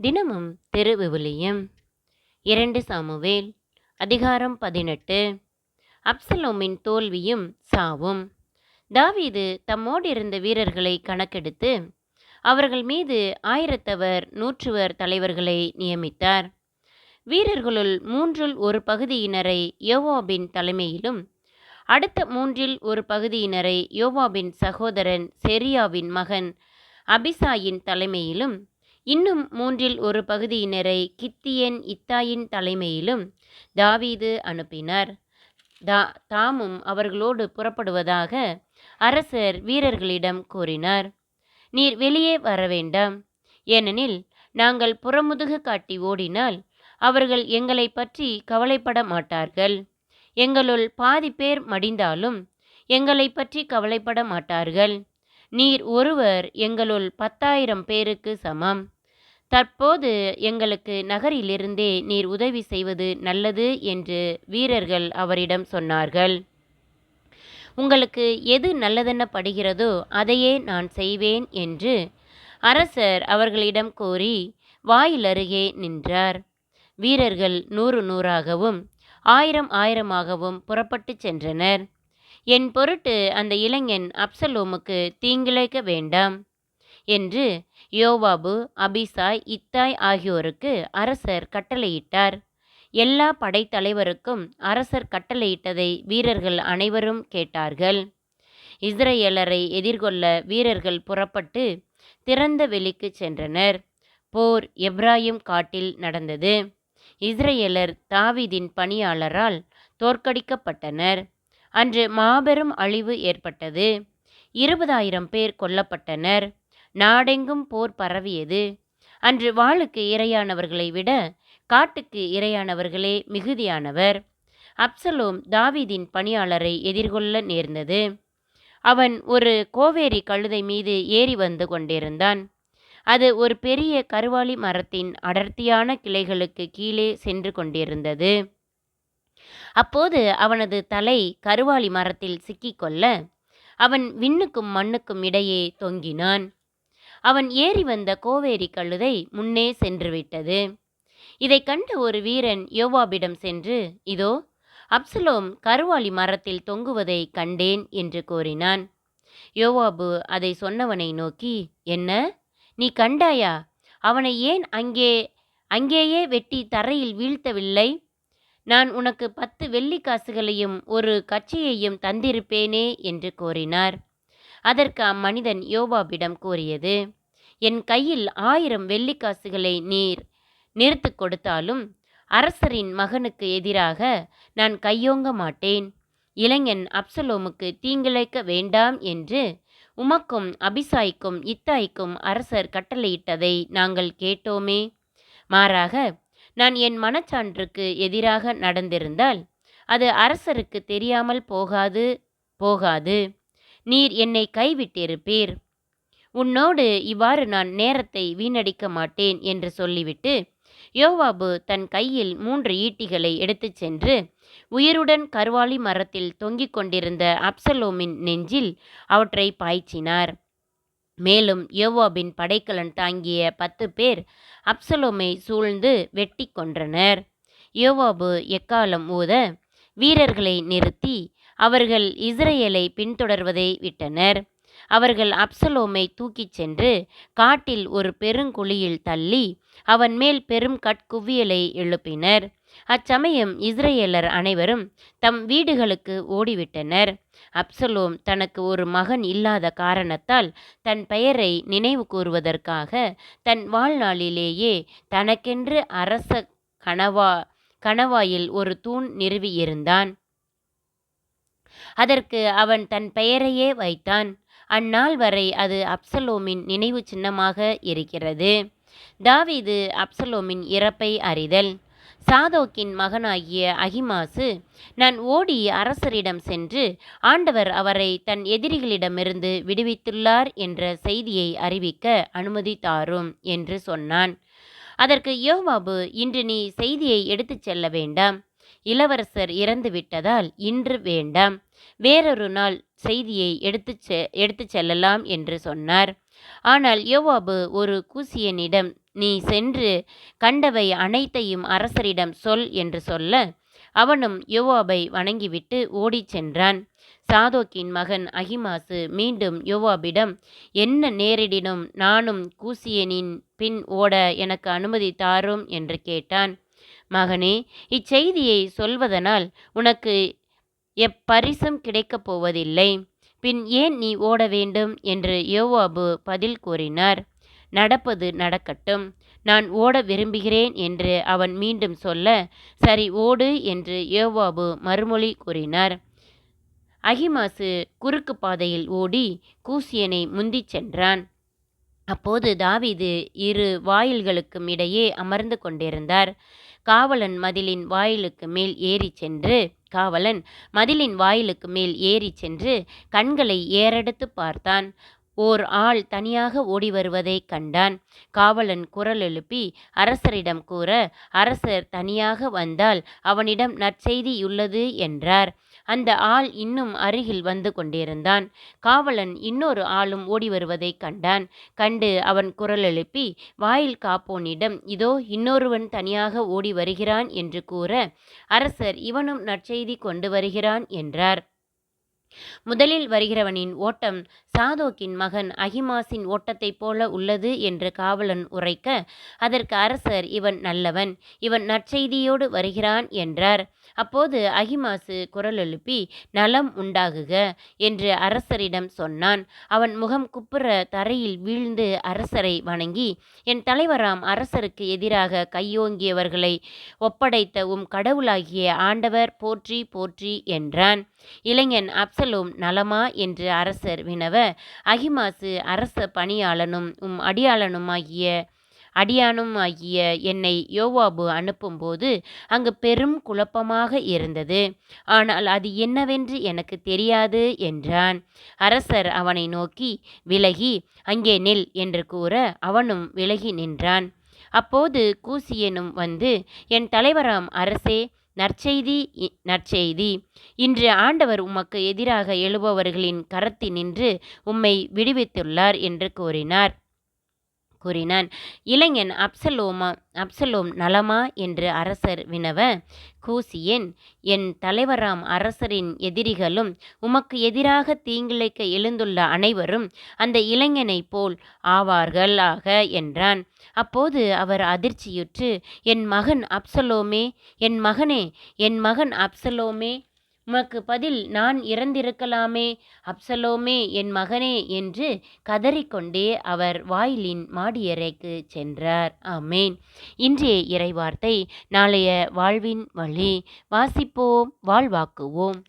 தினமும் திருவிவிலியம் இரண்டு சாமுவேல் அதிகாரம் பதினெட்டு. அப்சலோமின் தோல்வியும் சாவும். தாவீது தம்மோடு இருந்த வீரர்களை கணக்கெடுத்து அவர்கள் மீது ஆயிரத்தவர் நூற்றுவர் தலைவர்களை நியமித்தார். வீரர்களுள் மூன்றில் ஒரு பகுதியினரை யோவாபின் தலைமையிலும் அடுத்த மூன்றில் ஒரு பகுதியினரை யோவாபின் சகோதரன் செரியாவின் மகன் அபிசாயின் தலைமையிலும் இன்னும் மூன்றில் ஒரு பகுதியினரை கித்தியன் இத்தாயின் தலைமையிலும் தாவீது அனுப்பினார். தா தாமும் அவர்களோடு புறப்படுவதாக அரசர் வீரர்களிடம் கூறினார். நீர் வெளியே வர வேண்டாம் ஏனெனில் நாங்கள் புறமுதுகு காட்டி ஓடினால் அவர்கள் எங்களை பற்றி கவலைப்பட மாட்டார்கள். எங்களுள் பாதி பேர் மடிந்தாலும் எங்களை பற்றி கவலைப்பட மாட்டார்கள். நீர் ஒருவர் எங்களுள் பத்தாயிரம் பேருக்கு சமம். தற்போது எங்களுக்கு நகரிலிருந்தே நீர் உதவி செய்வது நல்லது என்று வீரர்கள் அவரிடம் சொன்னார்கள். உங்களுக்கு எது நல்லதென படுகிறதோ அதையே நான் செய்வேன் என்று அரசர் அவர்களிடம் கூறி வாயிலருகே நின்றார். வீரர்கள் நூறு நூறாகவும் ஆயிரம் ஆயிரமாகவும் புறப்பட்டுச் சென்றனர். என் பொருட்டு அந்த இளைஞன் அப்சலோமுக்கு தீங்கிழைக்க வேண்டாம் என்று யோவாபு அபிசாய் இத்தாய் ஆகியோருக்கு அரசர் கட்டளையிட்டார். எல்லா படைத்தலைவருக்கும் அரசர் கட்டளையிட்டதை வீரர்கள் அனைவரும் கேட்டார்கள். இஸ்ரேலரை எதிர்கொள்ள வீரர்கள் புறப்பட்டு திறந்த வெளிக்கு சென்றனர். போர் எப்ராயிம் காட்டில் நடந்தது. இஸ்ரேலர் தாவிதின் பணியாளரால் தோற்கடிக்கப்பட்டனர். அன்று மாபெரும் அழிவு ஏற்பட்டது. இருபதாயிரம் பேர் கொல்லப்பட்டனர். நாடெங்கும் போர் பரவியது. அன்று வாளுக்கு இரையானவர்களை விட காட்டுக்கு இரையானவர்களே மிகுதியானவர். அப்சலோம் தாவீதின் பணியாளரை எதிர்கொள்ள நேர்ந்தது. அவன் ஒரு கோவேரி கழுதை மீது ஏறி வந்து கொண்டிருந்தான். அது ஒரு பெரிய கருவாளி மரத்தின் அடர்த்தியான கிளைகளுக்கு கீழே சென்று கொண்டிருந்தது. அப்போது அவனது தலை கருவாளி மரத்தில் சிக்கிக்கொள்ள அவன் விண்ணுக்கும் மண்ணுக்கும் இடையே தொங்கினான். அவன் ஏறி வந்த கோவேரி கழுதை முன்னே சென்றுவிட்டது இதை கண்ட ஒரு வீரன் யோவாபிடம் சென்று இதோ அப்சலோம் கருவாளி மரத்தில் தொங்குவதை கண்டேன் என்று கூறினான். யோவாபு அதை சொன்னவனை நோக்கி என்ன நீ கண்டாயா? அவனை ஏன் அங்கே அங்கேயே வெட்டி தரையில் வீழ்த்தவில்லை? நான் உனக்கு பத்து வெள்ளிக்காசுகளையும் ஒரு கட்சியையும் தந்திருப்பேனே என்று கூறினார். அதற்கு அம்மனிதன் யோபாபிடம் கூறியது என் கையில் ஆயிரம் வெள்ளிக்காசுகளை நீர் நிறுத்து கொடுத்தாலும் அரசரின் மகனுக்கு எதிராக நான் கையோங்க மாட்டேன். இளைஞன் அப்சலோமுக்கு தீங்கிழைக்க வேண்டாம் என்று உமக்கும் அபிசாய்க்கும் இத்தாய்க்கும் அரசர் கட்டளையிட்டதை நாங்கள் கேட்டோமே. மாறாக நான் என் மனச்சான்றுக்கு எதிராக நடந்திருந்தால் அது அரசருக்கு தெரியாமல் போகாது போகாது. நீர் என்னை கைவிட்டிருப்பீர். உன்னோடு இவ்வாறு நான் நேரத்தை வீணடிக்க மாட்டேன் என்று சொல்லிவிட்டு யோவாபு தன் கையில் மூன்று ஈட்டிகளை எடுத்துச் சென்று உயிருடன் கருவாளி மரத்தில் தொங்கிக் கொண்டிருந்த அப்சலோமின் நெஞ்சில் அவற்றை பாய்ச்சினார். மேலும் யோவாபின் படைக்கலன் தாங்கிய பத்து பேர் அப்சலோமை சூழ்ந்து வெட்டி கொன்றனர். யோவாபு எக்காலம் ஊத வீரர்களை நிறுத்தி அவர்கள் இஸ்ரேலை பின்தொடர்வதை விட்டனர். அவர்கள் அப்சலோமை தூக்கிச் சென்று காட்டில் ஒரு பெருங்குழியில் தள்ளி அவன் மேல் பெரும் கட்குவியலை எழுப்பினர். அச்சமயம் இஸ்ரேலர் அனைவரும் தம் வீடுகளுக்கு ஓடிவிட்டனர். அப்சலோம் தனக்கு ஒரு மகன் இல்லாத காரணத்தால் தன் பெயரை நினைவு கூறுவதற்காக தன் வாழ்நாளிலேயே தனக்கென்று அரச கணவா கணவாயில் ஒரு தூண் நிறுவியிருந்தான். அதற்கு அவன் தன் பெயரையே வைத்தான். அந்நாள் வரை அது அப்சலோமின் நினைவு சின்னமாக இருக்கிறது. தாவீது அப்சலோமின் இறப்பை அறிதல். சாதோக்கின் மகனாகிய அகிமாசு நான் ஓடி அரசரிடம் சென்று ஆண்டவர் அவரை தன் எதிரிகளிடமிருந்து விடுவித்துள்ளார் என்ற செய்தியை அறிவிக்க அனுமதி தாரும் என்று சொன்னான். அதற்கு யோவாபு இன்று நீ செய்தியை எடுத்துச் செல்ல வேண்டாம். இளவரசர் இறந்து விட்டதால் இன்று வேண்டாம். வேறொரு நாள் செய்தியை எடுத்துச் செ எடுத்துச் செல்லலாம் என்று சொன்னார். ஆனால் யோவாபு ஒரு கூசியனிடம் நீ சென்று கண்டவை அனைத்தையும் அரசரிடம் சொல் என்று சொல்ல அவனும் யோவாபை வணங்கிவிட்டு ஓடிச் சென்றான். சாதோக்கின் மகன் அகிமாசு மீண்டும் யோவாபிடம் என்ன நேரிடினும் நானும் கூசியனின் பின் ஓட எனக்கு அனுமதி தாரும் என்று கேட்டான். மகனே இச்செய்தியை சொல்வதனால் உனக்கு எப்பரிசும் கிடைக்கப் போவதில்லை. பின் ஏன் நீ ஓட வேண்டும்? என்று யோவாபு பதில் கூறினார். நடப்பது நடக்கட்டும். நான் ஓட விரும்புகிறேன் என்று அவன் மீண்டும் சொல்ல சரி ஓடு என்று யோவாபு மறுமொழி கூறினார். அகிமாசு குறுக்கு பாதையில் ஓடி கூசியனை முந்திச் சென்றான். அப்போது தாவீது இரு வாயில்களுக்கும் இடையே அமர்ந்து கொண்டிருந்தார். காவலன் மதிலின் வாயிலுக்கு மேல் ஏறிச் சென்று காவலன் மதிலின் வாயிலுக்கு மேல் ஏறிச் சென்று கண்களை ஏறெடுத்து பார்த்தான். ஓர் ஆள் தனியாக ஓடி வருவதைக் கண்டான். காவலன் குரல் எழுப்பி அரசரிடம் கூற அரசர் தனியாக வந்தால் அவனிடம் நற்செய்தியுள்ளது என்றார். அந்த ஆள் இன்னும் அருகில் வந்து கொண்டிருந்தான். காவலன் இன்னொரு ஆளும் ஓடி வருவதைக் கண்டான். கண்டு அவன் குரல் எழுப்பி வாயில் காப்போனிடம் இதோ இன்னொருவன் தனியாக ஓடி வருகிறான் என்று கூற அரசர் இவனும் நற்செய்தி கொண்டு வருகிறான் என்றார். முதலில் வருகிறவனின் ஓட்டம் சாதோக்கின் மகன் அகிமாசின் ஓட்டத்தைப் போல உள்ளது என்று காவலன் உரைக்க அதற்கு அரசர் இவன் நல்லவன் இவன் நற்செய்தியோடு வருகிறான் என்றார். அப்போது அகிமாசு குரல் எழுப்பி நலம் உண்டாகுக என்று அரசரிடம் சொன்னான். அவன் முகம் குப்புற தரையில் வீழ்ந்து அரசரை வணங்கி என் தலைவராம் அரசருக்கு எதிராக கையோங்கியவர்களை ஒப்படைத்த உம் கடவுளாகிய ஆண்டவர் போற்றி போற்றி என்றான். இளைஞன் அப்சலோம் நலமா? என்று அரசர் வினவ அகிமாசு அரச பணியாளனும் உம் அடியாளனுமாகிய அடியானும் ஆகிய என்னை யோவாபு அனுப்பும்போது அங்கு பெரும் குழப்பமாக இருந்தது. ஆனால் அது என்னவென்று எனக்கு தெரியாது என்றான். அரசர் அவனை நோக்கி விலகி அங்கே நில் என்று கூற அவனும் விலகி நின்றான். அப்போது கூசியனும் வந்து என் தலைவராம் அரசே நற்செய்தி இ- நற்செய்தி. இன்று ஆண்டவர் உமக்கு எதிராக எழுபவர்களின் கரத்தினின்று உம்மை விடுவித்துள்ளார் என்று கூறினார். கூறினான். இளைஞன் அப்சலோமா அப்சலோம் நலமா? என்று அரசர் வினவ கூசியன் என் தலைவராம் அரசரின் எதிரிகளும் உமக்கு எதிராக தீங்கிழைக்க எழுந்துள்ள அனைவரும் அந்த இளைஞனைப் போல் ஆவார்களாக என்றான். அப்போது அவர் அதிர்ச்சியுற்று என் மகன் அப்சலோமே என் மகனே என் மகன் அப்சலோமே உமக்கு பதில் நான் இறந்திருக்கலாமே அப்சலோமே என் மகனே என்று கதறிக்கொண்டே அவர் வாயிலின் மாடியறைக்கு சென்றார். ஆமேன். இன்றைய இறைவார்த்தை நாளைய வாழ்வின் வழி வாசிப்போம் வாழ்வாக்குவோம்.